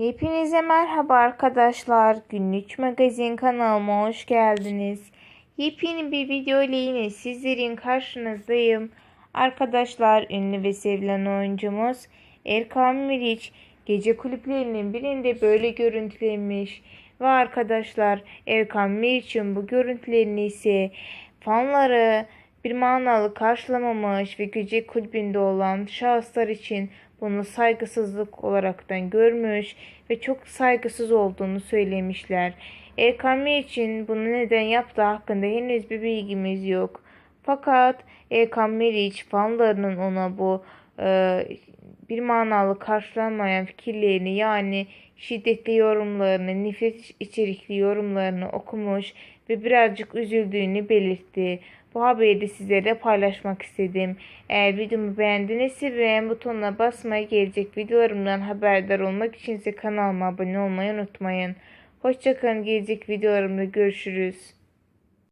Hepinize merhaba arkadaşlar. Günlük magazin kanalıma hoş geldiniz. Yepyeni bir video ile yine sizlerin karşınızdayım. Arkadaşlar ünlü ve sevilen oyuncumuz Erkan Meriç gece kulüplerinin birinde böyle görüntülemiş. Ve arkadaşlar Erkan Meriç'in bu görüntülerini ise fanları bir manalı karşılamamış ve gece kulübünde olan şahıslar için bunu saygısızlık olaraktan görmüş ve çok saygısız olduğunu söylemişler. Erkan için bunu neden yaptığı hakkında henüz bir bilgimiz yok. Fakat Erkan Meriç fanlarının ona bu bir manalı karşılanmayan fikirlerini yani şiddetli yorumlarını, nefret içerikli yorumlarını okumuş ve birazcık üzüldüğünü belirtti. Bu haberi de sizlere paylaşmak istedim. Eğer videomu beğendinizse beğen butonuna basmayı gelecek videolarımdan haberdar olmak için ise kanalıma abone olmayı unutmayın. Hoşçakalın gelecek videolarımda görüşürüz.